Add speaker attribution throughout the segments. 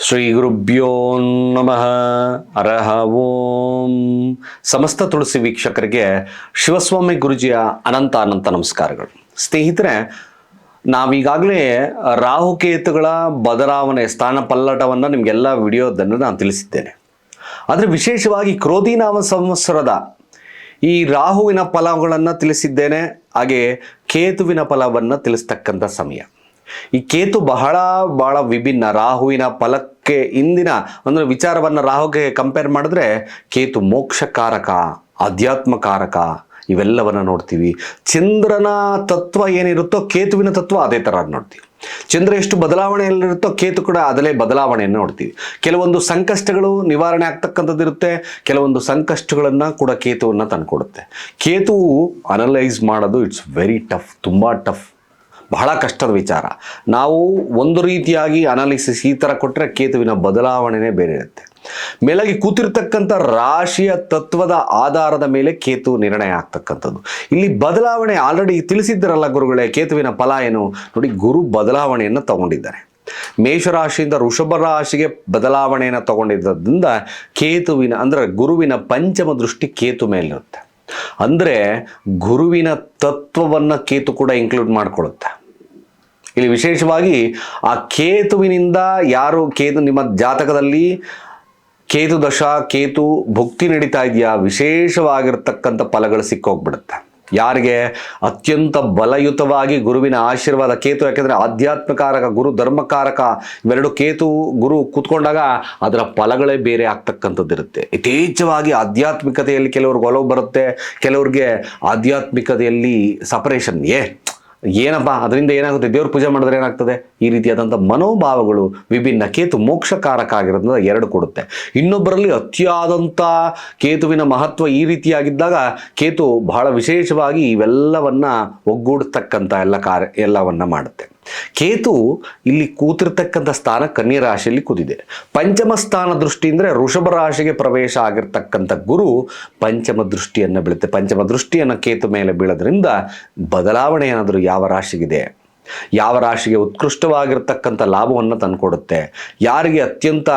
Speaker 1: ಶ್ರೀ ಗುರುಭ್ಯೋ ನಮಃ ಅರಹ ಓಂ. ಸಮಸ್ತ ತುಳಸಿ ವೀಕ್ಷಕರಿಗೆ ಶಿವಸ್ವಾಮಿ ಗುರುಜಿಯ ಅನಂತ ಅನಂತ ನಮಸ್ಕಾರಗಳು. ಸ್ನೇಹಿತರೆ, ನಾವೀಗಾಗಲೇ ರಾಹುಕೇತುಗಳ ಬದಲಾವಣೆ ಸ್ಥಾನ ಪಲ್ಲಟವನ್ನು ನಿಮಗೆಲ್ಲ ವಿಡಿಯೋದನ್ನು ನಾನು ತಿಳಿಸಿದ್ದೇನೆ. ಆದರೆ ವಿಶೇಷವಾಗಿ ಕ್ರೋಧಿ ನಾಮ ಸಂವತ್ಸರದ ಈ ರಾಹುವಿನ ಫಲಗಳನ್ನು ತಿಳಿಸಿದ್ದೇನೆ, ಹಾಗೆ ಕೇತುವಿನ ಫಲವನ್ನು ತಿಳಿಸ್ತಕ್ಕಂಥ ಸಮಯ. ಈ ಕೇತು ಬಹಳ ಬಹಳ ವಿಭಿನ್ನ, ರಾಹುವಿನ ಫಲಕ್ಕೆ ಇಂದಿನ ಅಂದರೆ ವಿಚಾರವನ್ನು ರಾಹುಗೆ ಕಂಪೇರ್ ಮಾಡಿದ್ರೆ ಕೇತು ಮೋಕ್ಷಕಾರಕ ಆಧ್ಯಾತ್ಮಕಾರಕ ಇವೆಲ್ಲವನ್ನು ನೋಡ್ತೀವಿ. ಚಂದ್ರನ ತತ್ವ ಏನಿರುತ್ತೋ ಕೇತುವಿನ ತತ್ವ ಅದೇ ಥರ ನೋಡ್ತೀವಿ. ಚಂದ್ರ ಎಷ್ಟು ಬದಲಾವಣೆಯಲ್ಲಿರುತ್ತೋ ಕೇತು ಕೂಡ ಅದಲ್ಲೇ ಬದಲಾವಣೆಯನ್ನು ನೋಡ್ತೀವಿ. ಕೆಲವೊಂದು ಸಂಕಷ್ಟಗಳು ನಿವಾರಣೆ ಆಗ್ತಕ್ಕಂಥದ್ದು ಇರುತ್ತೆ, ಕೆಲವೊಂದು ಸಂಕಷ್ಟಗಳನ್ನು ಕೂಡ ಕೇತುವನ್ನು ತಂದುಕೊಡುತ್ತೆ. ಕೇತು ಅನಲೈಸ್ ಮಾಡೋದು ಇಟ್ಸ್ ವೆರಿ ಟಫ್ ತುಂಬ ಟಫ್ ಬಹಳ ಕಷ್ಟದ ವಿಚಾರ. ನಾವು ಒಂದು ರೀತಿಯಾಗಿ ಅನಾಲಿಸಿಸ್ ಈ ಥರ ಕೊಟ್ಟರೆ ಕೇತುವಿನ ಬದಲಾವಣೆನೇ ಬೇರೆ ಇರುತ್ತೆ. ಮೇಲಾಗಿ ಕೂತಿರ್ತಕ್ಕಂಥ ರಾಶಿಯ ತತ್ವದ ಆಧಾರದ ಮೇಲೆ ಕೇತು ನಿರ್ಣಯ ಆಗ್ತಕ್ಕಂಥದ್ದು. ಇಲ್ಲಿ ಬದಲಾವಣೆ ಆಲ್ರೆಡಿ ತಿಳಿಸಿದ್ದರಲ್ಲ ಗುರುಗಳೇ, ಕೇತುವಿನ ಫಲ ಏನು? ನೋಡಿ, ಗುರು ಬದಲಾವಣೆಯನ್ನು ತಗೊಂಡಿದ್ದಾರೆ. ಮೇಷರಾಶಿಯಿಂದ ಋಷಭ ರಾಶಿಗೆ ಬದಲಾವಣೆಯನ್ನು ತಗೊಂಡಿದ್ದರಿಂದ ಕೇತುವಿನ, ಅಂದರೆ ಗುರುವಿನ ಪಂಚಮ ದೃಷ್ಟಿ ಕೇತು ಮೇಲಿರುತ್ತೆ. ಅಂದರೆ ಗುರುವಿನ ತತ್ವವನ್ನು ಕೇತು ಕೂಡ ಇನ್ಕ್ಲೂಡ್ ಮಾಡ್ಕೊಳ್ಳುತ್ತೆ. ಇಲ್ಲಿ ವಿಶೇಷವಾಗಿ ಆ ಕೇತುವಿನಿಂದ ಯಾರು ಕೇತು ನಿಮ್ಮ ಜಾತಕದಲ್ಲಿ ಕೇತು ದಶ, ಕೇತು ಭುಕ್ತಿ ನಡೀತಾ ಇದೆಯಾ? ವಿಶೇಷವಾಗಿರ್ತಕ್ಕಂಥ ಫಲಗಳು ಸಿಕ್ಕೋಗ್ಬಿಡುತ್ತೆ. ಯಾರಿಗೆ? ಅತ್ಯಂತ ಬಲಯುತವಾಗಿ ಗುರುವಿನ ಆಶೀರ್ವಾದ ಕೇತು, ಯಾಕೆಂದರೆ ಆಧ್ಯಾತ್ಮಕಾರಕ ಗುರು, ಧರ್ಮಕಾರಕ, ಇವೆರಡು ಕೇತು ಗುರು ಕೂತ್ಕೊಂಡಾಗ ಅದರ ಫಲಗಳೇ ಬೇರೆ ಆಗ್ತಕ್ಕಂಥದ್ದು ಇರುತ್ತೆ ಯಥೇಚ್ಛವಾಗಿ ಆಧ್ಯಾತ್ಮಿಕತೆಯಲ್ಲಿ ಕೆಲವ್ರಿಗೆ ಒಲವು ಬರುತ್ತೆ, ಕೆಲವ್ರಿಗೆ ಆಧ್ಯಾತ್ಮಿಕತೆಯಲ್ಲಿ ಸಪರೇಷನ್ ಏ ಏನಪ್ಪ, ಅದರಿಂದ ಏನಾಗುತ್ತೆ? ದೇವ್ರ ಪೂಜೆ ಮಾಡಿದ್ರೆ ಏನಾಗ್ತದೆ? ಈ ರೀತಿಯಾದಂಥ ಮನೋಭಾವಗಳು ವಿಭಿನ್ನ ಕೇತು ಮೋಕ್ಷಕಾರಕ ಆಗಿರೋದ್ರಿಂದ ಎರಡು ಕೊಡುತ್ತೆ. ಇನ್ನೊಬ್ಬರಲ್ಲಿ ಅತಿಯಾದಂಥ ಕೇತುವಿನ ಮಹತ್ವ ಈ ರೀತಿಯಾಗಿದ್ದಾಗ ಕೇತು ಬಹಳ ವಿಶೇಷವಾಗಿ ಇವೆಲ್ಲವನ್ನು ಒಗ್ಗೂಡ್ತಕ್ಕಂಥ ಎಲ್ಲ ಕಾರ್ಯ, ಎಲ್ಲವನ್ನ ಮಾಡುತ್ತೆ. ಕೇತು ಇಲ್ಲಿ ಕೂತಿರ್ತಕ್ಕಂಥ ಸ್ಥಾನ ಕನ್ಯಾ ರಾಶಿಯಲ್ಲಿ ಕೂತಿದೆ ಪಂಚಮ ಸ್ಥಾನ ದೃಷ್ಟಿ ಅಂದರೆ ಋಷಭ ರಾಶಿಗೆ ಪ್ರವೇಶ ಆಗಿರ್ತಕ್ಕಂಥ ಗುರು ಪಂಚಮ ದೃಷ್ಟಿಯನ್ನು ಬೀಳುತ್ತೆ. ಪಂಚಮ ದೃಷ್ಟಿಯನ್ನು ಕೇತು ಮೇಲೆ ಬೀಳೋದ್ರಿಂದ ಬದಲಾವಣೆ ಏನಾದರೂ ಯಾವ ರಾಶಿಗಿದೆ? ಯಾವ ರಾಶಿಗೆ ಉತ್ಕೃಷ್ಟವಾಗಿರ್ತಕ್ಕಂಥ ಲಾಭವನ್ನು ತಂದುಕೊಡುತ್ತೆ? ಯಾರಿಗೆ ಅತ್ಯಂತ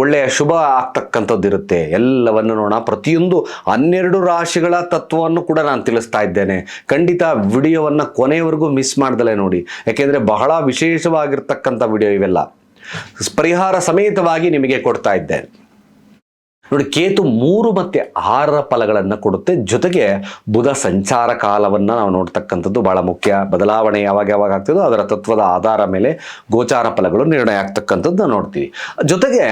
Speaker 1: ಒಳ್ಳೆಯ ಶುಭ ಆಗ್ತಕ್ಕಂಥದ್ದು ಇರುತ್ತೆ? ಎಲ್ಲವನ್ನು ನೋಡೋಣ. ಪ್ರತಿಯೊಂದು ಹನ್ನೆರಡು ರಾಶಿಗಳ ತತ್ವವನ್ನು ಕೂಡ ನಾನು ತಿಳಿಸ್ತಾ ಇದ್ದೇನೆ. ಖಂಡಿತ ವಿಡಿಯೋವನ್ನು ಕೊನೆಯವರೆಗೂ ಮಿಸ್ ಮಾಡ್ದಲೇ ನೋಡಿ. ಯಾಕೆಂದರೆ ಬಹಳ ವಿಶೇಷವಾಗಿರ್ತಕ್ಕಂಥ ವಿಡಿಯೋ ಇವೆಲ್ಲ. ಪರಿಹಾರ ಸಮೇತವಾಗಿ ನಿಮಗೆ ಕೊಡ್ತಾ ಇದ್ದೇನೆ. ನೋಡಿ, ಕೇತು ಮೂರು ಮತ್ತೆ ಆರರ ಫಲಗಳನ್ನು ಕೊಡುತ್ತೆ. ಜೊತೆಗೆ ಬುಧ ಸಂಚಾರ ಕಾಲವನ್ನು ನಾವು ನೋಡ್ತಕ್ಕಂಥದ್ದು ಬಹಳ ಮುಖ್ಯ. ಬದಲಾವಣೆ ಯಾವಾಗ ಯಾವಾಗ ಆಗ್ತದೋ ಅದರ ತತ್ವದ ಆಧಾರ ಮೇಲೆ ಗೋಚಾರ ಫಲಗಳು ನಿರ್ಣಯ ಆಗ್ತಕ್ಕಂಥದ್ದು ನೋಡ್ತೀವಿ. ಜೊತೆಗೆ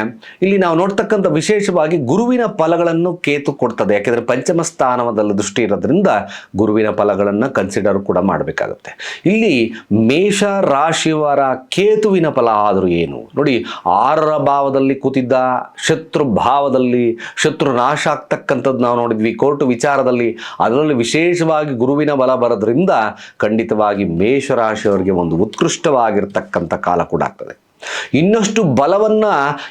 Speaker 1: ಇಲ್ಲಿ ನಾವು ನೋಡ್ತಕ್ಕಂಥ ವಿಶೇಷವಾಗಿ ಗುರುವಿನ ಫಲಗಳನ್ನು ಕೇತು ಕೊಡ್ತದೆ. ಯಾಕೆಂದರೆ ಪಂಚಮ ಸ್ಥಾನದಲ್ಲಿ ದೃಷ್ಟಿ ಇರೋದ್ರಿಂದ ಗುರುವಿನ ಫಲಗಳನ್ನು ಕನ್ಸಿಡರ್ ಕೂಡ ಮಾಡಬೇಕಾಗುತ್ತೆ. ಇಲ್ಲಿ ಮೇಷ ರಾಶಿಯವರ ಕೇತುವಿನ ಫಲ ಆದರೂ ಏನು? ನೋಡಿ, ಆರರ ಭಾವದಲ್ಲಿ ಕೂತಿದ್ದ ಶತ್ರು ಭಾವದಲ್ಲಿ ಶತ್ರು ನಾಶ ಆಗ್ತಕ್ಕಂಥದ್ದು ನಾವು ನೋಡಿದ್ವಿ. ಕೋರ್ಟ್ ವಿಚಾರದಲ್ಲಿ ಅದರಲ್ಲಿ ವಿಶೇಷವಾಗಿ ಗುರುವಿನ ಬಲ ಬರೋದ್ರಿಂದ ಖಂಡಿತವಾಗಿ ಮೇಷರಾಶಿಯವರಿಗೆ ಒಂದು ಉತ್ಕೃಷ್ಟವಾಗಿರ್ತಕ್ಕಂಥ ಕಾಲ ಕೂಡ ಆಗ್ತದೆ. ಇನ್ನಷ್ಟು ಬಲವನ್ನ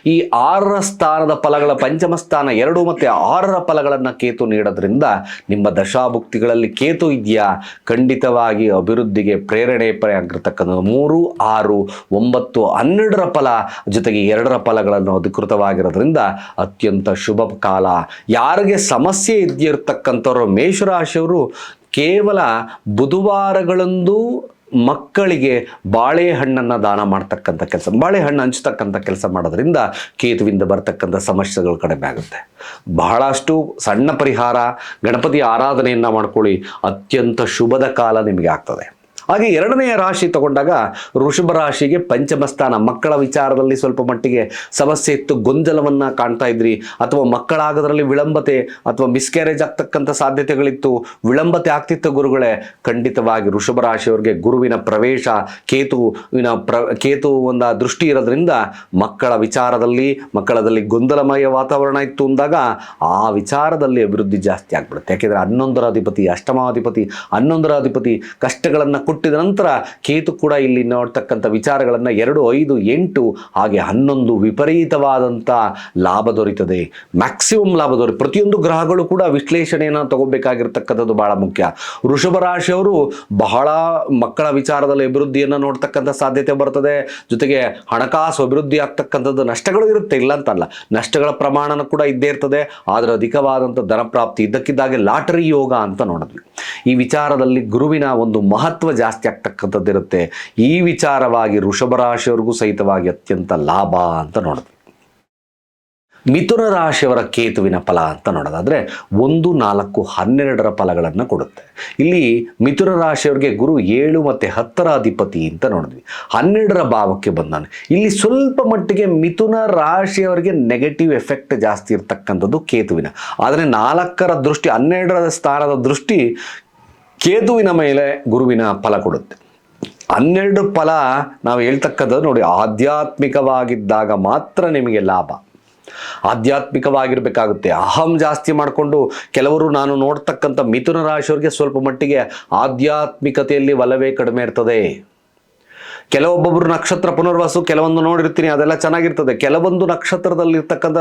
Speaker 1: ಈ ಆರರ ಸ್ಥಾನದ ಫಲಗಳ ಪಂಚಮ ಸ್ಥಾನ ಎರಡು ಮತ್ತೆ ಆರರ ಫಲಗಳನ್ನು ಕೇತು ನೀಡೋದ್ರಿಂದ ನಿಮ್ಮ ದಶಾಭುಕ್ತಿಗಳಲ್ಲಿ ಕೇತು ಇದೆಯಾ? ಖಂಡಿತವಾಗಿ ಅಭಿವೃದ್ಧಿಗೆ ಪ್ರೇರಣೆ ಆಗಿರ್ತಕ್ಕಂಥ ಮೂರು, ಆರು, ಒಂಬತ್ತು, ಹನ್ನೆರಡರ ಫಲ ಜೊತೆಗೆ ಎರಡರ ಫಲಗಳನ್ನು ಅಧಿಕೃತವಾಗಿರೋದ್ರಿಂದ ಅತ್ಯಂತ ಶುಭ ಕಾಲ. ಯಾರಿಗೆ ಸಮಸ್ಯೆ ಇದ್ದಿರ್ತಕ್ಕಂಥವ್ರು ಮೇಷರಾಶಿಯವರು ಕೇವಲ ಬುಧವಾರಗಳಂದು ಮಕ್ಕಳಿಗೆ ಬಾಳೆಹಣ್ಣನ್ನು ದಾನ ಮಾಡ್ತಕ್ಕಂಥ ಕೆಲಸ, ಬಾಳೆಹಣ್ಣು ಹಂಚ್ತಕ್ಕಂಥ ಕೆಲಸ ಮಾಡೋದ್ರಿಂದ ಕೇತುವಿಂದ ಬರ್ತಕ್ಕಂಥ ಸಮಸ್ಯೆಗಳು ಕಡಿಮೆ ಆಗುತ್ತೆ. ಬಹಳಷ್ಟು ಸಣ್ಣ ಪರಿಹಾರ, ಗಣಪತಿ ಆರಾಧನೆಯನ್ನು ಮಾಡ್ಕೊಳ್ಳಿ, ಅತ್ಯಂತ ಶುಭದ ಕಾಲ ನಿಮಗೆ ಆಗ್ತದೆ. ಹಾಗೆ ಎರಡನೆಯ ರಾಶಿ ತಗೊಂಡಾಗ ಋಷಭ ರಾಶಿಗೆ ಪಂಚಮ ಸ್ಥಾನ. ಮಕ್ಕಳ ವಿಚಾರದಲ್ಲಿ ಸ್ವಲ್ಪ ಮಟ್ಟಿಗೆ ಸಮಸ್ಯೆ ಇತ್ತು ಗೊಂದಲವನ್ನು ಕಾಣ್ತಾ ಇದ್ರಿ. ಅಥವಾ ಮಕ್ಕಳಾಗೋದ್ರಲ್ಲಿ ವಿಳಂಬತೆ ಅಥವಾ ಮಿಸ್ಕ್ಯಾರೇಜ್ ಆಗ್ತಕ್ಕಂಥ ಸಾಧ್ಯತೆಗಳಿತ್ತು, ವಿಳಂಬತೆ ಆಗ್ತಿತ್ತು ಗುರುಗಳೇ. ಖಂಡಿತವಾಗಿ ವೃಷಭ ರಾಶಿಯವರಿಗೆ ಗುರುವಿನ ಪ್ರವೇಶ, ಕೇತುವಿನ ಪ್ರ, ಕೇತು ಒಂದು ದೃಷ್ಟಿ ಇರೋದ್ರಿಂದ ಮಕ್ಕಳ ವಿಚಾರದಲ್ಲಿ, ಮಕ್ಕಳದಲ್ಲಿ ಗೊಂದಲಮಯ ವಾತಾವರಣ ಇತ್ತು ಅಂದಾಗ ಆ ವಿಚಾರದಲ್ಲಿ ಅಭಿವೃದ್ಧಿ ಜಾಸ್ತಿ ಆಗ್ಬಿಡುತ್ತೆ. ಯಾಕೆಂದರೆ ಹನ್ನೊಂದರ ಅಧಿಪತಿ, ಅಷ್ಟಮಾಧಿಪತಿ, ಹನ್ನೊಂದರ ಅಧಿಪತಿ ಕಷ್ಟಗಳನ್ನು ಕೊಟ್ಟು ಹುಟ್ಟಿದ ನಂತರ ಕೇತು ಕೂಡ ಇಲ್ಲಿ ನೋಡ್ತಕ್ಕಂಥ ವಿಚಾರಗಳನ್ನು ಎರಡು, ಐದು, ಎಂಟು, ಹಾಗೆ ಹನ್ನೊಂದು ವಿಪರೀತವಾದಂಥ ಲಾಭ ದೊರೀತದೆ. ಮ್ಯಾಕ್ಸಿಮಮ್ ಲಾಭ ದೊರೆ, ಪ್ರತಿಯೊಂದು ಗ್ರಹಗಳು ಕೂಡ ವಿಶ್ಲೇಷಣೆಯನ್ನು ತಗೋಬೇಕಾಗಿರ್ತಕ್ಕಂಥದ್ದು ಬಹಳ ಮುಖ್ಯ. ವೃಷಭ ರಾಶಿಯವರು ಬಹಳ ಮಕ್ಕಳ ವಿಚಾರದಲ್ಲಿ ಅಭಿವೃದ್ಧಿಯನ್ನು ನೋಡ್ತಕ್ಕಂಥ ಸಾಧ್ಯತೆ ಬರ್ತದೆ. ಜೊತೆಗೆ ಹಣಕಾಸು ಅಭಿವೃದ್ಧಿ ಆಗ್ತಕ್ಕಂಥದ್ದು ನಷ್ಟಗಳು ಇರುತ್ತೆ ಇಲ್ಲ ಅಂತಲ್ಲ ನಷ್ಟಗಳ ಪ್ರಮಾಣನೂ ಕೂಡ ಇದ್ದೇ ಇರ್ತದೆ. ಆದರೆ ಅಧಿಕವಾದಂಥ ಧನಪ್ರಾಪ್ತಿ ಇದ್ದಕ್ಕಿದ್ದಾಗೆ ಲಾಟರಿ ಯೋಗ ಅಂತ ನೋಡಿದ್ವಿ. ಈ ವಿಚಾರದಲ್ಲಿ ಗುರುವಿನ ಒಂದು ಮಹತ್ವ ಜಾಸ್ತಿ ಆಗ್ತಕ್ಕಂಥದ್ದು ಇರುತ್ತೆ. ಈ ವಿಚಾರವಾಗಿ ವೃಷಭ ರಾಶಿಯವರಿಗೂ ಸಹಿತವಾಗಿ ಅತ್ಯಂತ ಲಾಭ ಅಂತ ನೋಡಿದ್ವಿ ಮಿಥುನ ರಾಶಿಯವರ ಕೇತುವಿನ ಫಲ ಅಂತ ನೋಡೋದಾದರೆ ಒಂದು, ನಾಲ್ಕು, ಹನ್ನೆರಡರ ಫಲಗಳನ್ನು ಕೊಡುತ್ತೆ. ಇಲ್ಲಿ ಮಿಥುನ ರಾಶಿಯವರಿಗೆ ಗುರು ಏಳು ಮತ್ತು ಹತ್ತರ ಅಧಿಪತಿ ಅಂತ ನೋಡಿದ್ವಿ. ಹನ್ನೆರಡರ ಭಾವಕ್ಕೆ ಬಂದಾನೆ. ಇಲ್ಲಿ ಸ್ವಲ್ಪ ಮಟ್ಟಿಗೆ ಮಿಥುನ ರಾಶಿಯವರಿಗೆ ನೆಗೆಟಿವ್ ಎಫೆಕ್ಟ್ ಜಾಸ್ತಿ ಇರ್ತಕ್ಕಂಥದ್ದು ಕೇತುವಿನ. ಆದರೆ ನಾಲ್ಕರ ದೃಷ್ಟಿ, ಹನ್ನೆರಡರ ಸ್ಥಾನದ ದೃಷ್ಟಿ ಕೇತುವಿನ ಮೇಲೆ ಗುರುವಿನ ಫಲ ಕೊಡುತ್ತೆ. ಹನ್ನೆರಡು ಫಲ ನಾವು ಹೇಳ್ತಕ್ಕದ್ದು ನೋಡಿ, ಆಧ್ಯಾತ್ಮಿಕವಾಗಿದ್ದಾಗ ಮಾತ್ರ ನಿಮಗೆ ಲಾಭ. ಆಧ್ಯಾತ್ಮಿಕವಾಗಿರಬೇಕಾಗುತ್ತೆ. ಅಹಂ ಜಾಸ್ತಿ ಮಾಡಿಕೊಂಡು ಕೆಲವರು ನಾನು ನೋಡ್ತಕ್ಕಂಥ ಮಿಥುನ ರಾಶಿಯವರಿಗೆ ಸ್ವಲ್ಪ ಮಟ್ಟಿಗೆ ಆಧ್ಯಾತ್ಮಿಕತೆಯಲ್ಲಿ ಒಲವೇ ಕಡಿಮೆ ಇರ್ತದೆ. ಕೆಲವೊಬ್ಬೊಬ್ರು ನಕ್ಷತ್ರ ಪುನರ್ವಾಸು, ಕೆಲವೊಂದು ನೋಡಿರ್ತೀನಿ, ಅದೆಲ್ಲ ಚೆನ್ನಾಗಿರ್ತದೆ. ಕೆಲವೊಂದು ನಕ್ಷತ್ರದಲ್ಲಿ ಇರ್ತಕ್ಕಂಥ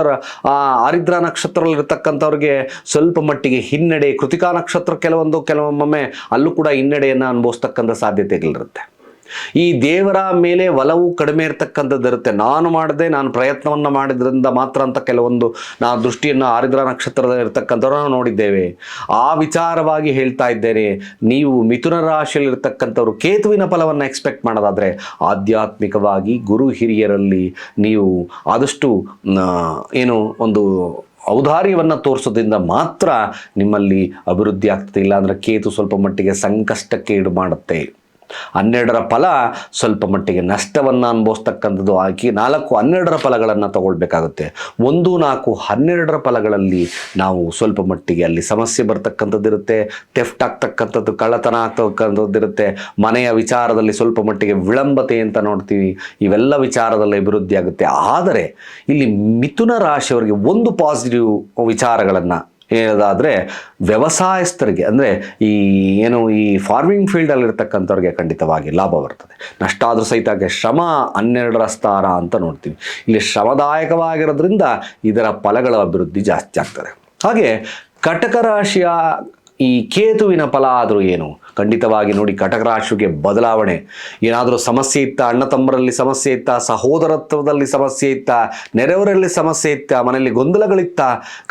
Speaker 1: ಆರಿದ್ರ ನಕ್ಷತ್ರದಲ್ಲಿ ಇರ್ತಕ್ಕಂಥವ್ರಿಗೆ ಸ್ವಲ್ಪ ಮಟ್ಟಿಗೆ ಹಿನ್ನಡೆ, ಕೃತಿಕಾ ನಕ್ಷತ್ರ ಕೆಲವೊಂದು ಕೆಲವೊಮ್ಮೆ ಅಲ್ಲೂ ಕೂಡ ಹಿನ್ನಡೆಯನ್ನು ಅನುಭವಿಸ್ತಕ್ಕಂಥ ಸಾಧ್ಯತೆಗಳಿರುತ್ತೆ. ಈ ದೇವರ ಮೇಲೆ ಒಲವು ಕಡಿಮೆ ಇರತಕ್ಕಂಥದ್ದು ಇರುತ್ತೆ. ನಾನು ಮಾಡಿದೆ, ನಾನು ಪ್ರಯತ್ನವನ್ನು ಮಾಡಿದ್ರಿಂದ ಮಾತ್ರ ಅಂತ ಕೆಲವೊಂದು ನಾ ದೃಷ್ಟಿಯನ್ನು ಆರಿದ್ರ ನಕ್ಷತ್ರದ ಇರ್ತಕ್ಕಂಥವ್ರನ್ನ ನೋಡಿದ್ದೇವೆ. ಆ ವಿಚಾರವಾಗಿ ಹೇಳ್ತಾ ಇದ್ದೇನೆ, ನೀವು ಮಿಥುನ ರಾಶಿಯಲ್ಲಿ ಇರ್ತಕ್ಕಂಥವ್ರು ಕೇತುವಿನ ಫಲವನ್ನು ಎಕ್ಸ್ಪೆಕ್ಟ್ ಮಾಡೋದಾದರೆ ಆಧ್ಯಾತ್ಮಿಕವಾಗಿ ಗುರು ಹಿರಿಯರಲ್ಲಿ ನೀವು ಆದಷ್ಟು ಏನು ಒಂದು ಔದಾರ್ಯವನ್ನು ತೋರಿಸೋದ್ರಿಂದ ಮಾತ್ರ ನಿಮ್ಮಲ್ಲಿ ಅಭಿವೃದ್ಧಿ ಆಗ್ತದೆ. ಇಲ್ಲಾಂದ್ರೆ ಕೇತು ಸ್ವಲ್ಪ ಮಟ್ಟಿಗೆ ಸಂಕಷ್ಟಕ್ಕೆ ಈಡು ಮಾಡುತ್ತೆ. ಹನ್ನೆರಡರ ಫಲ ಸ್ವಲ್ಪ ಮಟ್ಟಿಗೆ ನಷ್ಟವನ್ನು ಅನುಭವಿಸ್ತಕ್ಕಂಥದ್ದು ಹಾಕಿ ನಾಲ್ಕು ಹನ್ನೆರಡರ ಫಲಗಳನ್ನು ತಗೊಳ್ಬೇಕಾಗುತ್ತೆ. ಒಂದು, ನಾಲ್ಕು ಹನ್ನೆರಡರ ಫಲಗಳಲ್ಲಿ ನಾವು ಸ್ವಲ್ಪ ಮಟ್ಟಿಗೆ ಅಲ್ಲಿ ಸಮಸ್ಯೆ ಬರ್ತಕ್ಕಂಥದ್ದು ಇರುತ್ತೆ ಟೆಫ್ಟ್ ಆಗ್ತಕ್ಕಂಥದ್ದು, ಕಳ್ಳತನ ಆಗ್ತಕ್ಕಂಥದ್ದು ಇರುತ್ತೆ, ಮನೆಯ ವಿಚಾರದಲ್ಲಿ ಸ್ವಲ್ಪ ಮಟ್ಟಿಗೆ ವಿಳಂಬತೆ ಅಂತ ನೋಡ್ತೀವಿ, ಇವೆಲ್ಲ ವಿಚಾರದಲ್ಲಿ ಅಭಿವೃದ್ಧಿ ಆಗುತ್ತೆ ಆದರೆ ಇಲ್ಲಿ ಮಿಥುನ ರಾಶಿಯವರಿಗೆ ಒಂದು ಪಾಸಿಟಿವ್ ವಿಚಾರಗಳನ್ನು ಹೇಳೋದಾದರೆ ವ್ಯವಸಾಯಸ್ಥರಿಗೆ, ಅಂದರೆ ಈ ಏನು ಈ ಫಾರ್ಮಿಂಗ್ ಫೀಲ್ಡಲ್ಲಿರ್ತಕ್ಕಂಥವ್ರಿಗೆ ಖಂಡಿತವಾಗಿ ಲಾಭ ಬರ್ತದೆ. ನಷ್ಟ ಆದರೂ ಸಹಿತ ಶ್ರಮ ಹನ್ನೆರಡರ ಸ್ಥಾನ ಅಂತ ನೋಡ್ತೀವಿ. ಇಲ್ಲಿ ಶ್ರಮದಾಯಕವಾಗಿರೋದ್ರಿಂದ ಇದರ ಫಲಗಳ ಅಭಿವೃದ್ಧಿ ಜಾಸ್ತಿ ಆಗ್ತದೆ. ಹಾಗೆ ಕಟಕ ರಾಶಿಯ ಈ ಕೇತುವಿನ ಫಲ ಆದರೂ ಏನು? ಖಂಡಿತವಾಗಿ ನೋಡಿ ಕಟಕ ರಾಶಿಗೆ ಬದಲಾವಣೆ. ಏನಾದರೂ ಸಮಸ್ಯೆ ಇತ್ತ, ಅಣ್ಣ ತಮ್ಮರಲ್ಲಿ ಸಮಸ್ಯೆ ಇತ್ತ, ಸಹೋದರತ್ವದಲ್ಲಿ ಸಮಸ್ಯೆ ಇತ್ತ, ನೆರೆಯವರಲ್ಲಿ ಸಮಸ್ಯೆ ಇತ್ತ, ಮನೆಯಲ್ಲಿ ಗೊಂದಲಗಳಿತ್ತ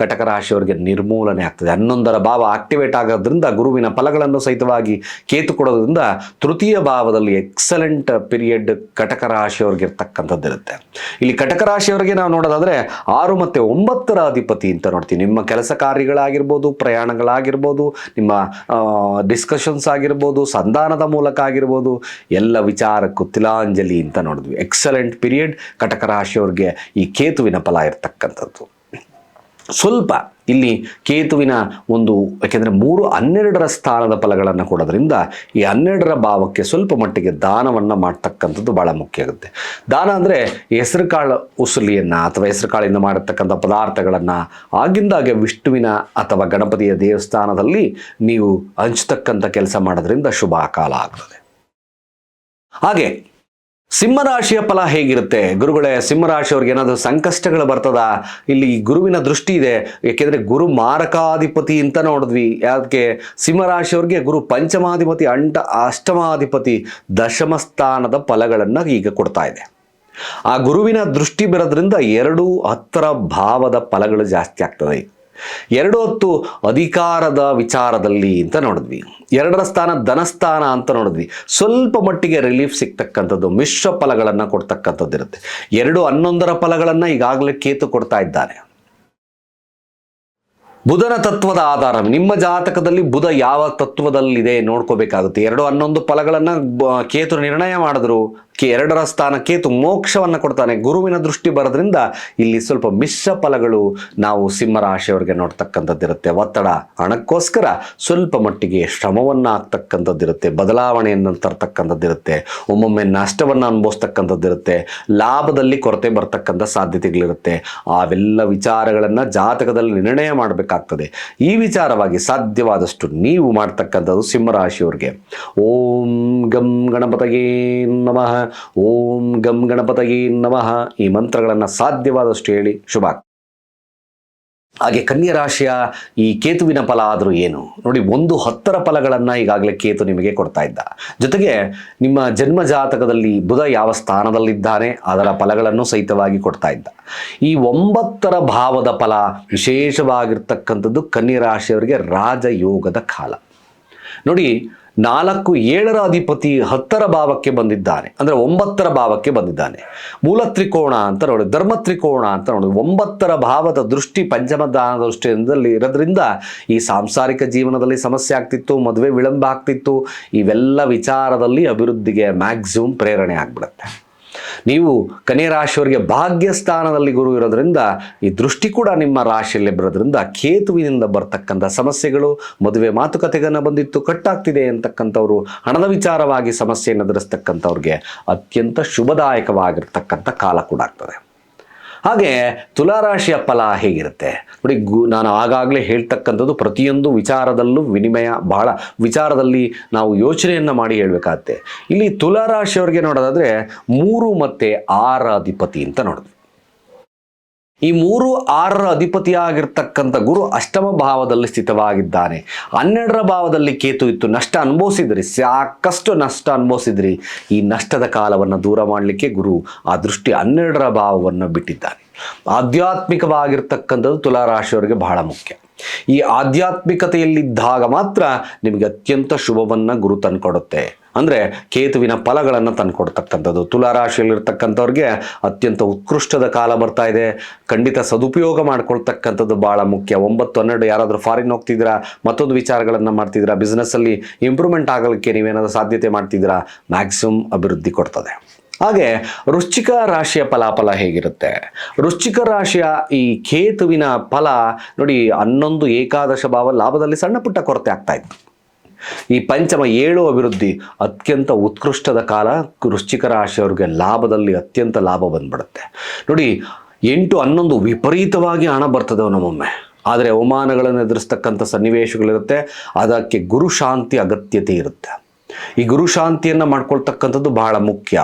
Speaker 1: ಕಟಕ ರಾಶಿಯವರಿಗೆ ನಿರ್ಮೂಲನೆ ಆಗ್ತದೆ. ಹನ್ನೊಂದರ ಭಾವ ಆಕ್ಟಿವೇಟ್ ಆಗೋದ್ರಿಂದ ಗುರುವಿನ ಫಲಗಳನ್ನು ಸಹಿತವಾಗಿ ಕೇತು ಕೊಡೋದ್ರಿಂದ ತೃತೀಯ ಭಾವದಲ್ಲಿ ಎಕ್ಸಲೆಂಟ್ ಪೀರಿಯಡ್ ಕಟಕ ರಾಶಿಯವರಿಗೆ ಇರ್ತಕ್ಕಂಥದ್ದು ಇರುತ್ತೆ ಇಲ್ಲಿ ಕಟಕ ರಾಶಿಯವರಿಗೆ ನಾವು ನೋಡೋದಾದ್ರೆ ಆರು ಮತ್ತು ಒಂಬತ್ತರ ಅಧಿಪತಿ ಅಂತ ನೋಡ್ತೀವಿ ನಿಮ್ಮ ಕೆಲಸ ಕಾರ್ಯಗಳಾಗಿರ್ಬೋದು, ಪ್ರಯಾಣಗಳಾಗಿರ್ಬೋದು, ನಿಮ್ಮ ಡಿಸ್ಕಷನ್ಸ್ ಆಗಿರ್ಬೋದು, ಸಂಧಾನದ ಮೂಲಕ ಆಗಿರ್ಬೋದು, ಎಲ್ಲ ವಿಚಾರಕ್ಕೂ ತಿಲಾಂಜಲಿ ಅಂತ ನೋಡಿದ್ವಿ. ಎಕ್ಸಲೆಂಟ್ ಪೀರಿಯಡ್ ಕಟಕ ರಾಶಿಯವ್ರಿಗೆ ಈ ಕೇತುವಿನ ಫಲ ಇರತಕ್ಕಂಥದ್ದು. ಸ್ವಲ್ಪ ಇಲ್ಲಿ ಕೇತುವಿನ ಒಂದು, ಯಾಕೆಂದರೆ ಮೂರು ಹನ್ನೆರಡರ ಸ್ಥಾನದ ಫಲಗಳನ್ನು ಕೊಡೋದ್ರಿಂದ ಈ ಹನ್ನೆರಡರ ಭಾವಕ್ಕೆ ಸ್ವಲ್ಪ ಮಟ್ಟಿಗೆ ದಾನವನ್ನು ಮಾಡ್ತಕ್ಕಂಥದ್ದು ಭಾಳ ಮುಖ್ಯ ಆಗುತ್ತೆ. ದಾನ ಅಂದರೆ ಹೆಸರುಕಾಳು ಉಸುಲಿಯನ್ನು ಅಥವಾ ಹೆಸರುಕಾಳಿಂದ ಮಾಡಿರ್ತಕ್ಕಂಥ ಪದಾರ್ಥಗಳನ್ನು ಆಗಿಂದಾಗೆ ವಿಷ್ಣುವಿನ ಅಥವಾ ಗಣಪತಿಯ ದೇವಸ್ಥಾನದಲ್ಲಿ ನೀವು ಹಂಚ್ತಕ್ಕಂಥ ಕೆಲಸ ಮಾಡೋದ್ರಿಂದ ಶುಭ ಕಾಲ ಆಗ್ತದೆ. ಹಾಗೆ ಸಿಂಹರಾಶಿಯ ಫಲ ಹೇಗಿರುತ್ತೆ? ಗುರುಗಳೇ, ಸಿಂಹರಾಶಿಯವ್ರಿಗೆ ಏನಾದರೂ ಸಂಕಷ್ಟಗಳು ಬರ್ತದ? ಇಲ್ಲಿ ಗುರುವಿನ ದೃಷ್ಟಿ ಇದೆ. ಏಕೆಂದರೆ ಗುರು ಮಾರಕಾಧಿಪತಿ ಅಂತ ನೋಡಿದ್ವಿ. ಯಾಕೆ? ಸಿಂಹರಾಶಿಯವ್ರಿಗೆ ಗುರು ಪಂಚಮಾಧಿಪತಿ, ಅಂಟ, ಅಷ್ಟಮಾಧಿಪತಿ ದಶಮ ಸ್ಥಾನದ ಫಲಗಳನ್ನು ಈಗ ಕೊಡ್ತಾ ಇದೆ. ಆ ಗುರುವಿನ ದೃಷ್ಟಿ ಬರೋದ್ರಿಂದ ಎರಡೂ ಹತ್ತರ ಭಾವದ ಫಲಗಳು ಜಾಸ್ತಿ ಆಗ್ತದೆ. ಎರಡು ಹೊತ್ತು ಅಧಿಕಾರದ ವಿಚಾರದಲ್ಲಿ ಅಂತ ನೋಡಿದ್ವಿ. ಎರಡರ ಸ್ಥಾನ ಧನಸ್ಥಾನ ಅಂತ ನೋಡಿದ್ವಿ. ಸ್ವಲ್ಪ ಮಟ್ಟಿಗೆ ರಿಲೀಫ್ ಸಿಗ್ತಕ್ಕಂಥದ್ದು, ಮಿಶ್ರ ಫಲಗಳನ್ನು ಕೊಡ್ತಕ್ಕಂಥದ್ದು ಇರುತ್ತೆ. ಎರಡು ಹನ್ನೊಂದರ ಫಲಗಳನ್ನು ಈಗಾಗಲೇ ಕೇತು ಕೊಡ್ತಾ ಇದ್ದಾರೆ. ಬುಧನ ತತ್ವದ ಆಧಾರ, ನಿಮ್ಮ ಜಾತಕದಲ್ಲಿ ಬುಧ ಯಾವ ತತ್ವದಲ್ಲಿದೆ ನೋಡ್ಕೋಬೇಕಾಗುತ್ತೆ. ಎರಡು ಹನ್ನೊಂದು ಫಲಗಳನ್ನು ಕೇತು ನಿರ್ಣಯ ಮಾಡಿದ್ರು. ಎರಡರ ಸ್ಥಾನ ಕೇತು ಮೋಕ್ಷವನ್ನು ಕೊಡ್ತಾನೆ. ಗುರುವಿನ ದೃಷ್ಟಿ ಬರೋದ್ರಿಂದ ಇಲ್ಲಿ ಸ್ವಲ್ಪ ಮಿಶ್ರ ಫಲಗಳು ನಾವು ಸಿಂಹರಾಶಿಯವರಿಗೆ ನೋಡ್ತಕ್ಕಂಥದ್ದಿರುತ್ತೆ. ಒತ್ತಡ ಹಣಕ್ಕೋಸ್ಕರ ಸ್ವಲ್ಪ ಮಟ್ಟಿಗೆ ಶ್ರಮವನ್ನು ಆಗ್ತಕ್ಕಂಥದ್ದಿರುತ್ತೆ ಬದಲಾವಣೆಯನ್ನು ತರ್ತಕ್ಕಂಥದ್ದಿರುತ್ತೆ. ಒಮ್ಮೊಮ್ಮೆ ನಷ್ಟವನ್ನು ಅನುಭವಿಸ್ತಕ್ಕಂಥದ್ದಿರುತ್ತೆ. ಲಾಭದಲ್ಲಿ ಕೊರತೆ ಬರ್ತಕ್ಕಂಥ ಸಾಧ್ಯತೆಗಳಿರುತ್ತೆ. ಅವೆಲ್ಲ ವಿಚಾರಗಳನ್ನು ಜಾತಕದಲ್ಲಿ ನಿರ್ಣಯ ಮಾಡಬೇಕಾಗ್ತದೆ. ಈ ವಿಚಾರವಾಗಿ ಸಾಧ್ಯವಾದಷ್ಟು ನೀವು ಮಾಡ್ತಕ್ಕಂಥದ್ದು ಸಿಂಹರಾಶಿಯವ್ರಿಗೆ ಓಂ ಗಂ ಗಣಪತಯೇ ನಮಃ. ಓಂ ಗಂ ಗಣಪತಯೇ ನಮಃ. ಈ ಮಂತ್ರಗಳನ್ನು ಸಾಧ್ಯವಾದಷ್ಟು ಹೇಳಿ. ಶುಭ. ಹಾಗೆ ಕನ್ಯಾ ರಾಶಿಯ ಈ ಕೇತುವಿನ ಫಲ ಆದರೂ ಏನು? ನೋಡಿ, ಒಂದು ಹತ್ತರ ಫಲಗಳನ್ನು ಈಗಾಗಲೇ ಕೇತು ನಿಮಗೆ ಕೊಡ್ತಾ ಇದ್ದ. ಜೊತೆಗೆ ನಿಮ್ಮ ಜನ್ಮ ಜಾತಕದಲ್ಲಿ ಬುಧ ಯಾವ ಸ್ಥಾನದಲ್ಲಿದ್ದಾನೆ, ಅದರ ಫಲಗಳನ್ನು ಸಹಿತವಾಗಿ ಕೊಡ್ತಾ ಇದ್ದ. ಈ ಒಂಬತ್ತರ ಭಾವದ ಫಲ ವಿಶೇಷವಾಗಿರ್ತಕ್ಕಂಥದ್ದು ಕನ್ಯಾ ರಾಶಿಯವರಿಗೆ ರಾಜಯೋಗದ ಕಾಲ. ನೋಡಿ ನಾಲ್ಕು ಏಳರ ಅಧಿಪತಿ ಹತ್ತರ ಭಾವಕ್ಕೆ ಬಂದಿದ್ದಾನೆ. ಅಂದರೆ ಒಂಬತ್ತರ ಭಾವಕ್ಕೆ ಬಂದಿದ್ದಾನೆ. ಮೂಲ ತ್ರಿಕೋಣ ಅಂತ ನೋಡಿ, ಧರ್ಮ ತ್ರಿಕೋಣ ಅಂತ ನೋಡಿ, ಒಂಬತ್ತರ ಭಾವದ ದೃಷ್ಟಿ ಪಂಚಮದಾನ ದೃಷ್ಟಿಯಲ್ಲಿ ಇರೋದ್ರಿಂದ ಈ ಸಾಂಸಾರಿಕ ಜೀವನದಲ್ಲಿ ಸಮಸ್ಯೆ ಆಗ್ತಿತ್ತು, ಮದುವೆ ವಿಳಂಬ ಆಗ್ತಿತ್ತು, ಇವೆಲ್ಲ ವಿಚಾರದಲ್ಲಿ ಅಭಿವೃದ್ಧಿಗೆ ಮ್ಯಾಕ್ಸಿಮಮ್ ಪ್ರೇರಣೆ ಆಗ್ಬಿಡುತ್ತೆ. ನೀವು ಕನ್ಯಾ ರಾಶಿಯವರಿಗೆ ಭಾಗ್ಯ ಸ್ಥಾನದಲ್ಲಿ ಗುರು ಇರೋದ್ರಿಂದ, ಈ ದೃಷ್ಟಿ ಕೂಡ ನಿಮ್ಮ ರಾಶಿಯಲ್ಲಿ ಬರೋದ್ರಿಂದ ಕೇತುವಿನಿಂದ ಬರ್ತಕ್ಕಂಥ ಸಮಸ್ಯೆಗಳು, ಮದುವೆ ಮಾತುಕತೆಗಳನ್ನು ಬಂದಿತ್ತು, ಕಟ್ಟಾಗ್ತಿದೆ ಅಂತಕ್ಕಂಥವ್ರು, ಹಣದ ವಿಚಾರವಾಗಿ ಸಮಸ್ಯೆಯನ್ನು ಎದುರಿಸ್ತಕ್ಕಂಥವ್ರಿಗೆ ಅತ್ಯಂತ ಶುಭದಾಯಕವಾಗಿರ್ತಕ್ಕಂಥ ಕಾಲ ಕೂಡ ಆಗ್ತದೆ. ಹಾಗೆ ತುಲಾರಾಶಿಯ ಫಲ ಹೇಗಿರುತ್ತೆ? ನೋಡಿ, ಗು, ನಾನು ಆಗಾಗಲೇ ಹೇಳ್ತಕ್ಕಂಥದ್ದು ಪ್ರತಿಯೊಂದು ವಿಚಾರದಲ್ಲೂ ವಿನಿಮಯ, ಬಹಳ ವಿಚಾರದಲ್ಲಿ ನಾವು ಯೋಚನೆಯನ್ನು ಮಾಡಿ ಹೇಳಬೇಕಾಗತ್ತೆ. ಇಲ್ಲಿ ತುಲಾರಾಶಿಯವರಿಗೆ ನೋಡೋದಾದ್ರೆ ಮೂರು ಮತ್ತು ಆರ ಅಧಿಪತಿ ಅಂತ ನೋಡಿದ್ವಿ ಈ ಮೂರು ಆರರ ಅಧಿಪತಿಯಾಗಿರ್ತಕ್ಕಂಥ ಗುರು ಅಷ್ಟಮ ಭಾವದಲ್ಲಿ ಸ್ಥಿತವಾಗಿದ್ದಾನೆ. ಹನ್ನೆರಡರ ಭಾವದಲ್ಲಿ ಕೇತು ಇತ್ತು. ನಷ್ಟ ಅನುಭವಿಸಿದ್ರಿ. ಸಾಕಷ್ಟು ನಷ್ಟ ಅನುಭವಿಸಿದ್ರಿ. ಈ ನಷ್ಟದ ಕಾಲವನ್ನು ದೂರ ಮಾಡಲಿಕ್ಕೆ ಗುರು ಆ ದೃಷ್ಟಿ ಹನ್ನೆರಡರ ಭಾವವನ್ನು ಬಿಟ್ಟಿದ್ದಾನೆ. ಆಧ್ಯಾತ್ಮಿಕವಾಗಿರ್ತಕ್ಕಂಥದ್ದು ತುಲಾರಾಶಿಯವರಿಗೆ ಬಹಳ ಮುಖ್ಯ. ಈ ಆಧ್ಯಾತ್ಮಿಕತೆಯಲ್ಲಿದ್ದಾಗ ಮಾತ್ರ ನಿಮಗೆ ಅತ್ಯಂತ ಶುಭವನ್ನು ಗುರು ತಂದುಕೊಡುತ್ತೆ. ಅಂದರೆ ಕೇತುವಿನ ಫಲಗಳನ್ನು ತಂದುಕೊಡ್ತಕ್ಕಂಥದ್ದು. ತುಲಾರಾಶಿಯಲ್ಲಿರ್ತಕ್ಕಂಥವ್ರಿಗೆ ಅತ್ಯಂತ ಉತ್ಕೃಷ್ಟದ ಕಾಲ ಬರ್ತಾ ಇದೆ. ಖಂಡಿತ ಸದುಪಯೋಗ ಮಾಡ್ಕೊಳ್ತಕ್ಕಂಥದ್ದು ಭಾಳ ಮುಖ್ಯ. ಒಂಬತ್ತು, ಹನ್ನೆರಡು ಯಾರಾದರೂ ಫಾರಿನ್ ಹೋಗ್ತಿದ್ದೀರಾ, ಮತ್ತೊಂದು ವಿಚಾರಗಳನ್ನು ಮಾಡ್ತಿದ್ದೀರಾ ಬಿಸ್ನೆಸ್ಸಲ್ಲಿ ಇಂಪ್ರೂವ್ಮೆಂಟ್ ಆಗಲಿಕ್ಕೆ ನೀವೇನಾದರೂ ಸಾಧ್ಯತೆ ಮಾಡ್ತಿದ್ದೀರಾ ಮ್ಯಾಕ್ಸಿಮಮ್ ಅಭಿವೃದ್ಧಿ ಕೊಡ್ತದೆ. ಹಾಗೆ ವೃಶ್ಚಿಕ ರಾಶಿಯ ಫಲಾಫಲ ಹೇಗಿರುತ್ತೆ? ವೃಶ್ಚಿಕ ರಾಶಿಯ ಈ ಕೇತುವಿನ ಫಲ ನೋಡಿ, ಹನ್ನೊಂದು ಏಕಾದಶ ಭಾವ ಲಾಭದಲ್ಲಿ ಸಣ್ಣ ಪುಟ್ಟ ಕೊರತೆ ಆಗ್ತಾ ಇತ್ತು. ಈ ಪಂಚಮ ಏಳು ಅಭಿವೃದ್ಧಿ ಅತ್ಯಂತ ಉತ್ಕೃಷ್ಟದ ಕಾಲ. ವೃಶ್ಚಿಕ ರಾಶಿಯವ್ರಿಗೆ ಲಾಭದಲ್ಲಿ ಅತ್ಯಂತ ಲಾಭ ಬಂದ್ಬಿಡುತ್ತೆ. ನೋಡಿ, ಎಂಟು ಹನ್ನೊಂದು ವಿಪರೀತವಾಗಿ ಹಣ ಬರ್ತದೆ ನಮ್ಮೊಮ್ಮೆ ಆದರೆ ಅವಮಾನಗಳನ್ನು ಎದುರಿಸ್ತಕ್ಕಂಥ ಸನ್ನಿವೇಶಗಳಿರುತ್ತೆ. ಅದಕ್ಕೆ ಗುರು ಶಾಂತಿ ಅಗತ್ಯತೆ ಇರುತ್ತೆ. ಈ ಗುರು ಶಾಂತಿಯನ್ನು ಮಾಡ್ಕೊಳ್ತಕ್ಕಂಥದ್ದು ಬಹಳ ಮುಖ್ಯ.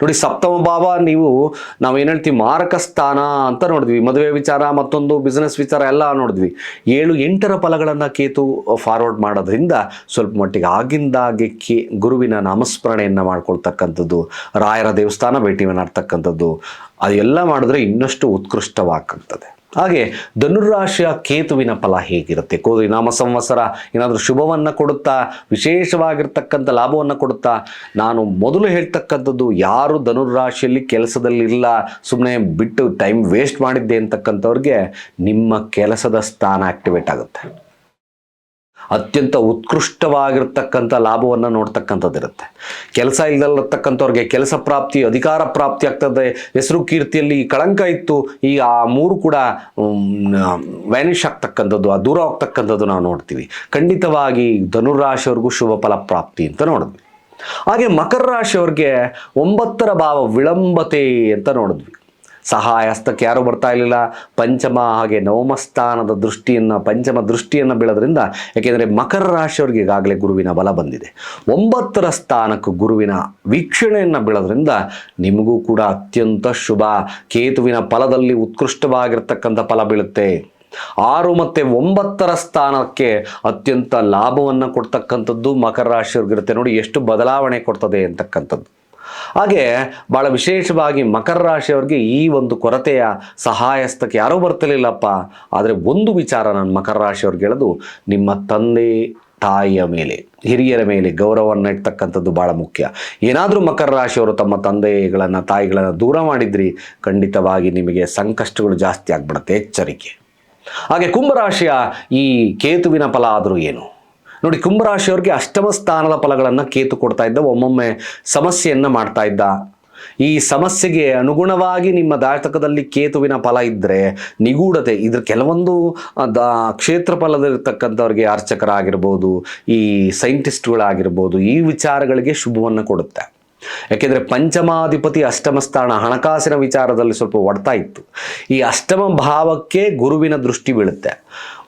Speaker 1: ನೋಡಿ, ಸಪ್ತಮ ಭಾವ ನೀವು ನಾವೇನು ಹೇಳ್ತೀವಿ, ಮಾರಕ ಸ್ಥಾನ ಅಂತ ನೋಡಿದ್ವಿ. ಮದುವೆ ವಿಚಾರ, ಮತ್ತೊಂದು ಬಿಸ್ನೆಸ್ ವಿಚಾರ ಎಲ್ಲ ನೋಡಿದ್ವಿ. ಏಳು, ಎಂಟರ ಫಲಗಳನ್ನು ಕೇತು ಫಾರ್ವರ್ಡ್ ಮಾಡೋದ್ರಿಂದ ಸ್ವಲ್ಪ ಮಟ್ಟಿಗೆ ಆಗಿಂದಾಗೆ ಕೇ, ಗುರುವಿನ ನಾಮಸ್ಮರಣೆಯನ್ನು ಮಾಡ್ಕೊಳ್ತಕ್ಕಂಥದ್ದು, ರಾಯರ ದೇವಸ್ಥಾನ ಭೇಟಿ ಮಾಡ್ತಕ್ಕಂಥದ್ದು, ಅದೆಲ್ಲ ಮಾಡಿದ್ರೆ ಇನ್ನಷ್ಟು ಉತ್ಕೃಷ್ಟವಾಗ್ತದೆ. ಹಾಗೆ ಧನುರಾಶಿಯ ಕೇತುವಿನ ಫಲ ಹೇಗಿರುತ್ತೆ? ಕೋದಿ ನಾಮ ಸಂವತ್ಸರ ಏನಾದರೂ ಶುಭವನ್ನು ಕೊಡುತ್ತಾ, ವಿಶೇಷವಾಗಿರ್ತಕ್ಕಂಥ ಲಾಭವನ್ನು ಕೊಡುತ್ತಾ? ನಾನು ಮೊದಲು ಹೇಳ್ತಕ್ಕಂಥದ್ದು ಯಾರು ಧನುರಾಶಿಯಲ್ಲಿ ಕೆಲಸದಲ್ಲಿಲ್ಲ ಸುಮ್ಮನೆ ಬಿಟ್ಟು ಟೈಮ್ ವೇಸ್ಟ್ ಮಾಡಿದ್ದೆ ಅಂತಕ್ಕಂಥವ್ರಿಗೆ ನಿಮ್ಮ ಕೆಲಸದ ಸ್ಥಾನ ಆಕ್ಟಿವೇಟ್ ಆಗುತ್ತೆ. ಅತ್ಯಂತ ಉತ್ಕೃಷ್ಟವಾಗಿರ್ತಕ್ಕಂಥ ಲಾಭವನ್ನು ನೋಡ್ತಕ್ಕಂಥದ್ದಿರುತ್ತೆ ಕೆಲಸ ಇಲ್ಲದಲ್ಲಿರ್ತಕ್ಕಂಥವ್ರಿಗೆ ಕೆಲಸ ಪ್ರಾಪ್ತಿ, ಅಧಿಕಾರ ಪ್ರಾಪ್ತಿ ಆಗ್ತದೆ. ಹೆಸರು ಕೀರ್ತಿಯಲ್ಲಿ ಕಳಂಕ ಇತ್ತು. ಈ ಆ ಮೂರು ಕೂಡ ವ್ಯಾನಿಷ್ ಆಗ್ತಕ್ಕಂಥದ್ದು, ಆ ದೂರ ಹೋಗ್ತಕ್ಕಂಥದ್ದು ನಾವು ನೋಡ್ತೀವಿ. ಖಂಡಿತವಾಗಿ ಧನುರಾಶಿಯವ್ರಿಗೂ ಶುಭ ಫಲ ಪ್ರಾಪ್ತಿ ಅಂತ ನೋಡಿದ್ವಿ. ಹಾಗೆ ಮಕರ ರಾಶಿಯವ್ರಿಗೆ ಒಂಬತ್ತರ ಭಾವ ವಿಳಂಬತೆ ಅಂತ ನೋಡಿದ್ವಿ. ಸಹಾಯ ಹಸ್ತಕ್ಕೆ ಯಾರೂ ಬರ್ತಾ ಇರಲಿಲ್ಲ. ಪಂಚಮ ಹಾಗೆ ನವಮ ಸ್ಥಾನದ ದೃಷ್ಟಿಯನ್ನು, ಪಂಚಮ ದೃಷ್ಟಿಯನ್ನು ಬೀಳೋದ್ರಿಂದ ಯಾಕೆಂದರೆ ಮಕರ ರಾಶಿಯವರಿಗೆ ಈಗಾಗಲೇ ಗುರುವಿನ ಬಲ ಬಂದಿದೆ. ಒಂಬತ್ತರ ಸ್ಥಾನಕ್ಕೆ ಗುರುವಿನ ವೀಕ್ಷಣೆಯನ್ನು ಬೀಳೋದ್ರಿಂದ ನಿಮಗೂ ಕೂಡ ಅತ್ಯಂತ ಶುಭ. ಕೇತುವಿನ ಫಲದಲ್ಲಿ ಉತ್ಕೃಷ್ಟವಾಗಿರ್ತಕ್ಕಂಥ ಫಲ ಬೀಳುತ್ತೆ. ಆರು ಮತ್ತು ಒಂಬತ್ತರ ಸ್ಥಾನಕ್ಕೆ ಅತ್ಯಂತ ಲಾಭವನ್ನು ಕೊಡ್ತಕ್ಕಂಥದ್ದು ಮಕರ ರಾಶಿಯವ್ರಿಗಿರುತ್ತೆ. ನೋಡಿ, ಎಷ್ಟು ಬದಲಾವಣೆ ಕೊಡ್ತದೆ ಅಂತಕ್ಕಂಥದ್ದು. ಹಾಗೆ ಭಾಳ ವಿಶೇಷವಾಗಿ ಮಕರ ರಾಶಿಯವರಿಗೆ ಈ ಒಂದು ಕೊರತೆಯ ಸಹಾಯಸ್ತಕ್ಕೆ ಯಾರೂ ಬರ್ತಿರ್ಲಿಲ್ಲಪ್ಪ ಆದರೆ ಒಂದು ವಿಚಾರ ನಾನು ಮಕರ ರಾಶಿಯವ್ರಿಗೆ ಹೇಳೋದು, ನಿಮ್ಮ ತಂದೆ, ತಾಯಿಯ ಮೇಲೆ, ಹಿರಿಯರ ಮೇಲೆ ಗೌರವವನ್ನು ಇಡ್ತಕ್ಕಂಥದ್ದು ಭಾಳ ಮುಖ್ಯ. ಏನಾದರೂ ಮಕರ ರಾಶಿಯವರು ತಮ್ಮ ತಂದೆಗಳನ್ನು, ತಾಯಿಗಳನ್ನು ದೂರ ಮಾಡಿದ್ರಿ, ಖಂಡಿತವಾಗಿ ನಿಮಗೆ ಸಂಕಷ್ಟಗಳು ಜಾಸ್ತಿ ಆಗ್ಬಿಡುತ್ತೆ. ಎಚ್ಚರಿಕೆ. ಹಾಗೆ ಕುಂಭರಾಶಿಯ ಈ ಕೇತುವಿನ ಫಲ ಆದರೂ ಏನು? ನೋಡಿ, ಕುಂಭರಾಶಿಯವ್ರಿಗೆ ಅಷ್ಟಮ ಸ್ಥಾನದ ಫಲಗಳನ್ನು ಕೇತು ಕೊಡ್ತಾ ಇದ್ದ, ಒಮ್ಮೊಮ್ಮೆ ಸಮಸ್ಯೆಯನ್ನು ಮಾಡ್ತಾ ಇದ್ದ. ಈ ಸಮಸ್ಯೆಗೆ ಅನುಗುಣವಾಗಿ ನಿಮ್ಮ ದಾತಕದಲ್ಲಿ ಕೇತುವಿನ ಫಲ ಇದ್ದರೆ ನಿಗೂಢತೆ. ಇದ್ರ ಕೆಲವೊಂದು ದ ಕ್ಷೇತ್ರ ಫಲದಲ್ಲಿರ್ತಕ್ಕಂಥವ್ರಿಗೆ ಅರ್ಚಕರಾಗಿರ್ಬೋದು ಈ ಸೈಂಟಿಸ್ಟ್ಗಳಾಗಿರ್ಬೋದು, ಈ ವಿಚಾರಗಳಿಗೆ ಶುಭವನ್ನು ಕೊಡುತ್ತೆ. ಯಾಕೆಂದರೆ ಪಂಚಮಾಧಿಪತಿ ಅಷ್ಟಮ ಸ್ಥಾನ ಹಣಕಾಸಿನ ವಿಚಾರದಲ್ಲಿ ಸ್ವಲ್ಪ ಒಡ್ತಾ ಇತ್ತು. ಈ ಅಷ್ಟಮ ಭಾವಕ್ಕೆ ಗುರುವಿನ ದೃಷ್ಟಿ ಬೀಳುತ್ತೆ.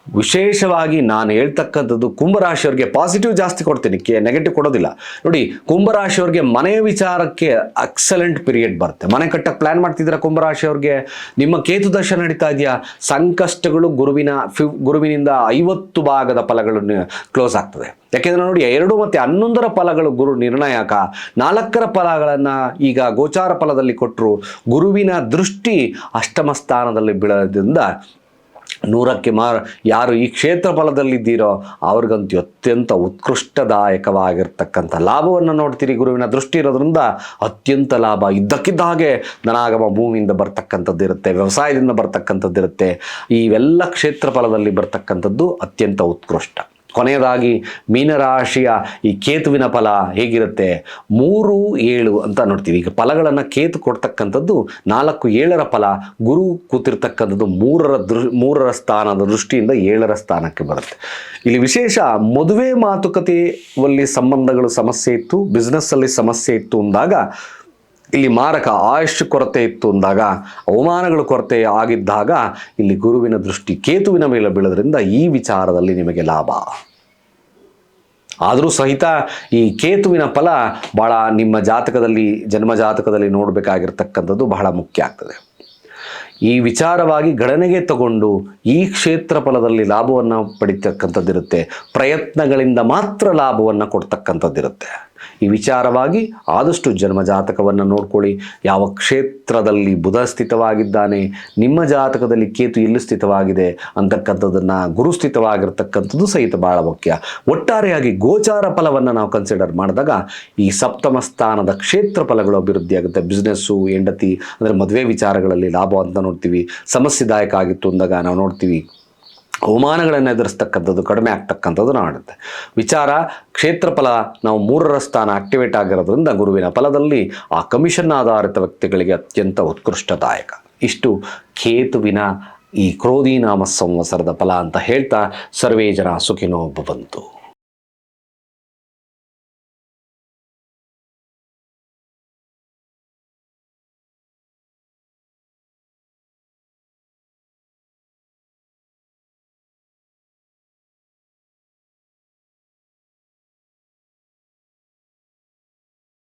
Speaker 1: ವಿಶೇಷವಾಗಿ ನಾನು ಹೇಳ್ತಕ್ಕಂಥದ್ದು ಕುಂಭರಾಶಿಯವ್ರಿಗೆ ಪಾಸಿಟಿವ್ ಜಾಸ್ತಿ ಕೊಡ್ತೀನಿ, ಕೆ ನೆಗೆಟಿವ್ ಕೊಡೋದಿಲ್ಲ. ನೋಡಿ, ಕುಂಭರಾಶಿಯವ್ರಿಗೆ ಮನೆ ವಿಚಾರಕ್ಕೆ ಅಕ್ಸಲೆಂಟ್ ಪೀರಿಯಡ್ ಬರುತ್ತೆ. ಮನೆ ಕಟ್ಟಕ್ಕೆ ಪ್ಲ್ಯಾನ್ ಮಾಡ್ತಿದ್ದೀರಾ ಕುಂಭರಾಶಿಯವ್ರಿಗೆ? ನಿಮ್ಮ ಕೇತು ದರ್ಶನ ನಡೀತಾ ಇದೆಯಾ? ಸಂಕಷ್ಟಗಳು ಗುರುವಿನ ಫಿ, ಗುರುವಿನಿಂದ ಐವತ್ತು ಭಾಗದ ಫಲಗಳು ಕ್ಲೋಸ್ ಆಗ್ತದೆ. ಯಾಕೆಂದರೆ ನೋಡಿ, ಎರಡು ಮತ್ತು ಹನ್ನೊಂದರ ಫಲಗಳು ಗುರು ನಿರ್ಣಾಯಕ. ನಾಲ್ಕರ ಫಲಗಳನ್ನು ಈಗ ಗೋಚಾರ ಫಲದಲ್ಲಿ ಕೊಟ್ಟರು ಗುರುವಿನ ದೃಷ್ಟಿ ಅಷ್ಟಮ ಸ್ಥಾನದಲ್ಲಿ ಬೀಳೋದ್ರಿಂದ ನೂರಕ್ಕೆ ಮಾರ, ಯಾರು ಈ ಕ್ಷೇತ್ರ ಫಲದಲ್ಲಿದ್ದೀರೋ ಅವ್ರಿಗಂತೂ ಅತ್ಯಂತ ಉತ್ಕೃಷ್ಟದಾಯಕವಾಗಿರ್ತಕ್ಕಂಥ ಲಾಭವನ್ನು ನೋಡ್ತೀರಿ ಗುರುವಿನ ದೃಷ್ಟಿ ಇರೋದ್ರಿಂದ ಅತ್ಯಂತ ಲಾಭ. ಇದ್ದಕ್ಕಿದ್ದ ಹಾಗೆ ನನಾಗಮ ಭೂಮಿಯಿಂದ ಬರ್ತಕ್ಕಂಥದ್ದು ಇರುತ್ತೆ, ವ್ಯವಸಾಯದಿಂದ ಬರ್ತಕ್ಕಂಥದ್ದು ಇರುತ್ತೆ. ಇವೆಲ್ಲ ಕ್ಷೇತ್ರ ಫಲದಲ್ಲಿ ಬರ್ತಕ್ಕಂಥದ್ದು ಅತ್ಯಂತ ಉತ್ಕೃಷ್ಟ. ಕೊನೆಯದಾಗಿ ಮೀನರಾಶಿಯ ಈ ಕೇತುವಿನ ಫಲ ಹೇಗಿರುತ್ತೆ? ಮೂರು, ಏಳು ಅಂತ ನೋಡ್ತೀವಿ. ಈಗ ಫಲಗಳನ್ನು ಕೇತು ಕೊಡ್ತಕ್ಕಂಥದ್ದು ನಾಲ್ಕು, ಏಳರ ಫಲ. ಗುರು ಕೂತಿರ್ತಕ್ಕಂಥದ್ದು ಮೂರರ ದೃ, ಮೂರರ ಸ್ಥಾನದ ದೃಷ್ಟಿಯಿಂದ ಏಳರ ಸ್ಥಾನಕ್ಕೆ ಬರುತ್ತೆ. ಇಲ್ಲಿ ವಿಶೇಷ ಮದುವೆ ಮಾತುಕತೆಯಲ್ಲಿ ಸಂಬಂಧಗಳು ಸಮಸ್ಯೆ ಇತ್ತು ಬಿಸ್ನೆಸ್ಸಲ್ಲಿ ಸಮಸ್ಯೆ ಇತ್ತು ಅಂದಾಗ ಇಲ್ಲಿ ಮಾರಕ ಆಯುಷ್ ಕೊರತೆ ಇತ್ತು ಅಂದಾಗ, ಅವಮಾನಗಳು ಕೊರತೆ ಆಗಿದ್ದಾಗ, ಇಲ್ಲಿ ಗುರುವಿನ ದೃಷ್ಟಿ ಕೇತುವಿನ ಮೇಲೆ ಬೀಳೋದ್ರಿಂದ ಈ ವಿಚಾರದಲ್ಲಿ ನಿಮಗೆ ಲಾಭ. ಆದರೂ ಸಹಿತ ಈ ಕೇತುವಿನ ಫಲ ಭಾಳ ನಿಮ್ಮ ಜಾತಕದಲ್ಲಿ, ಜನ್ಮ ಜಾತಕದಲ್ಲಿ ನೋಡಬೇಕಾಗಿರ್ತಕ್ಕಂಥದ್ದು ಬಹಳ ಮುಖ್ಯ ಆಗ್ತದೆ. ಈ ವಿಚಾರವಾಗಿ ಗಣನೆಗೆ ತಗೊಂಡು ಈ ಕ್ಷೇತ್ರ ಫಲದಲ್ಲಿ ಲಾಭವನ್ನು ಪಡಿತಕ್ಕಂಥದ್ದಿರುತ್ತೆ. ಪ್ರಯತ್ನಗಳಿಂದ ಮಾತ್ರ ಲಾಭವನ್ನು ಕೊಡ್ತಕ್ಕಂಥದ್ದಿರುತ್ತೆ. ಈ ವಿಚಾರವಾಗಿ ಆದಷ್ಟು ಜನ್ಮಜಾತಕವನ್ನು ನೋಡ್ಕೊಳ್ಳಿ. ಯಾವ ಕ್ಷೇತ್ರದಲ್ಲಿ ಬುಧ ಸ್ಥಿತವಾಗಿದ್ದಾನೆ, ನಿಮ್ಮ ಜಾತಕದಲ್ಲಿ ಕೇತು ಎಲ್ಲಿ ಸ್ಥಿತವಾಗಿದೆ ಅಂತಕ್ಕಂಥದ್ದನ್ನು ಗುರು ಸ್ಥಿತವಾಗಿರ್ತಕ್ಕಂಥದ್ದು ಸಹಿತ ಬಹಳ ಮುಖ್ಯ ಒಟ್ಟಾರೆಯಾಗಿ ಗೋಚಾರ ಫಲವನ್ನು ನಾವು ಕನ್ಸಿಡರ್ ಮಾಡಿದಾಗ ಈ ಸಪ್ತಮ ಸ್ಥಾನದ ಕ್ಷೇತ್ರ ಫಲಗಳು ಅಭಿವೃದ್ಧಿಯಾಗುತ್ತೆ ಬಿಸ್ನೆಸ್ಸು ಹೆಂಡತಿ, ಅಂದರೆ ಮದುವೆ ವಿಚಾರಗಳಲ್ಲಿ ಲಾಭ ಅಂತ ನೋಡ್ತೀವಿ. ಸಮಸ್ಯೆದಾಯಕ ಆಗಿತ್ತು ಅಂದಾಗ ನಾವು ನೋಡ್ತೀವಿ. ಅವಮಾನಗಳನ್ನು ಎದುರಿಸ್ತಕ್ಕಂಥದ್ದು, ಕಡಿಮೆ ಆಗ್ತಕ್ಕಂಥದ್ದು ನೋಡುತ್ತೆ. ವಿಚಾರ, ಕ್ಷೇತ್ರಫಲ ನಾವು ಮೂರರ ಸ್ಥಾನ ಆಕ್ಟಿವೇಟ್ ಆಗಿರೋದ್ರಿಂದ ಗುರುವಿನ ಫಲದಲ್ಲಿ ಆ ಕಮಿಷನ್ ಆಧಾರಿತ ವ್ಯಕ್ತಿಗಳಿಗೆ ಅತ್ಯಂತ ಉತ್ಕೃಷ್ಟದಾಯಕ. ಇಷ್ಟು ಕೇತುವಿನ ಈ ಕ್ರೋಧಿ ನಾಮ ಸಂವತ್ಸರದ ಫಲ ಅಂತ ಹೇಳ್ತಾ ಸರ್ವೇ ಜನ ಸುಖಿನೋ ಭವಂತು.